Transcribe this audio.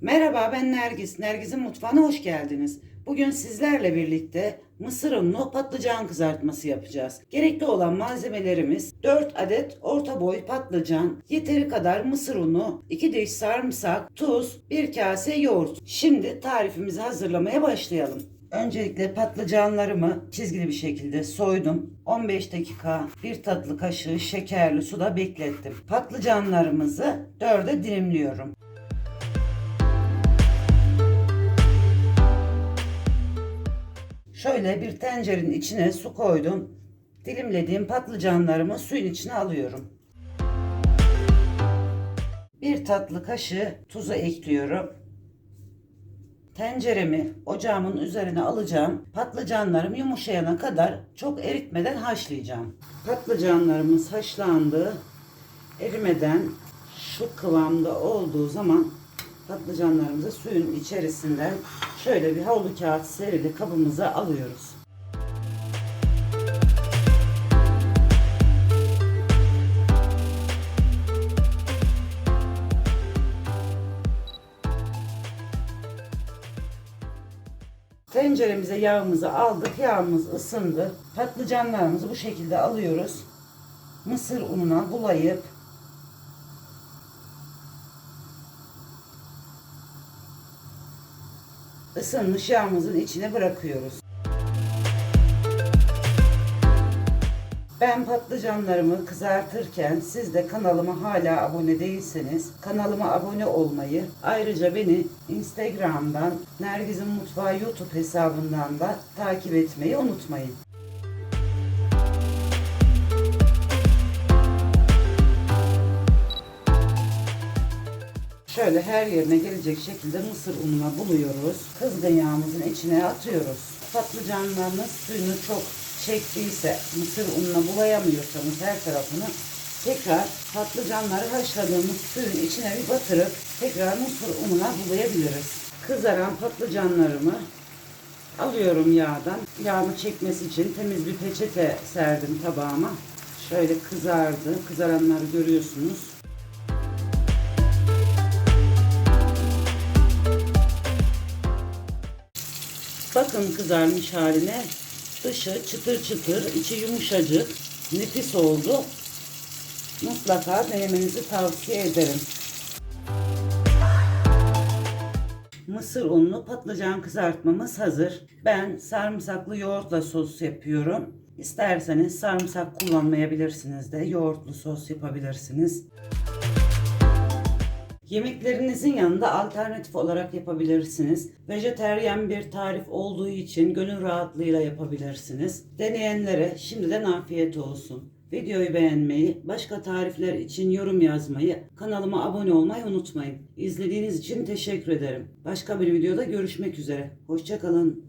Merhaba ben Nergis. Nergis'in mutfağına hoş geldiniz. Bugün sizlerle birlikte mısır unlu patlıcan kızartması yapacağız. Gerekli olan malzemelerimiz 4 adet orta boy patlıcan, yeteri kadar mısır unu, 2 diş sarımsak, tuz, 1 kase yoğurt. Şimdi tarifimizi hazırlamaya başlayalım. Öncelikle patlıcanlarımı çizgili bir şekilde soydum. 15 dakika bir tatlı kaşığı şekerli suda beklettim. Patlıcanlarımızı dörde dilimliyorum. Şöyle bir tencerenin içine su koydum. Dilimlediğim patlıcanlarımı suyun içine alıyorum. Bir tatlı kaşığı tuzu ekliyorum. Tenceremi ocağımın üzerine alacağım. Patlıcanlarım yumuşayana kadar çok eritmeden haşlayacağım. Patlıcanlarımız haşlandı. Erimeden şu kıvamda olduğu zaman patlıcanlarımızı suyun içerisinden şöyle bir havlu kağıt serili kabımıza alıyoruz. Tenceremize yağımızı aldık. Yağımız ısındı. Patlıcanlarımızı bu şekilde alıyoruz. Mısır ununa bulayıp ısınmış yağımızın içine bırakıyoruz. Ben patlıcanlarımı kızartırken siz de kanalıma hala abone değilseniz kanalıma abone olmayı ayrıca beni Instagram'dan Nergiz'in Mutfağı YouTube hesabından da takip etmeyi unutmayın. Şöyle her yerine gelecek şekilde mısır ununa buluyoruz. Kızgın yağımızın içine atıyoruz. Patlıcanlarınız suyunu çok çektiyse, mısır ununa bulayamıyorsanız her tarafını tekrar patlıcanları haşladığımız suyun içine bir batırıp tekrar mısır ununa bulayabiliriz. Kızaran patlıcanlarımı alıyorum yağdan. Yağını çekmesi için temiz bir peçete serdim tabağıma. Şöyle kızardı. Kızaranları görüyorsunuz. Bakın kızarmış haline. Dışı çıtır çıtır, içi yumuşacık, nefis oldu. Mutlaka denemenizi tavsiye ederim. Mısır unlu patlıcan kızartmamız hazır. Ben sarımsaklı yoğurtla sos yapıyorum. İsterseniz sarımsak kullanmayabilirsiniz de yoğurtlu sos yapabilirsiniz. Yemeklerinizin yanında alternatif olarak yapabilirsiniz. Vejeteryan bir tarif olduğu için gönül rahatlığıyla yapabilirsiniz. Deneyenlere şimdiden afiyet olsun. Videoyu beğenmeyi, başka tarifler için yorum yazmayı, kanalıma abone olmayı unutmayın. İzlediğiniz için teşekkür ederim. Başka bir videoda görüşmek üzere. Hoşçakalın.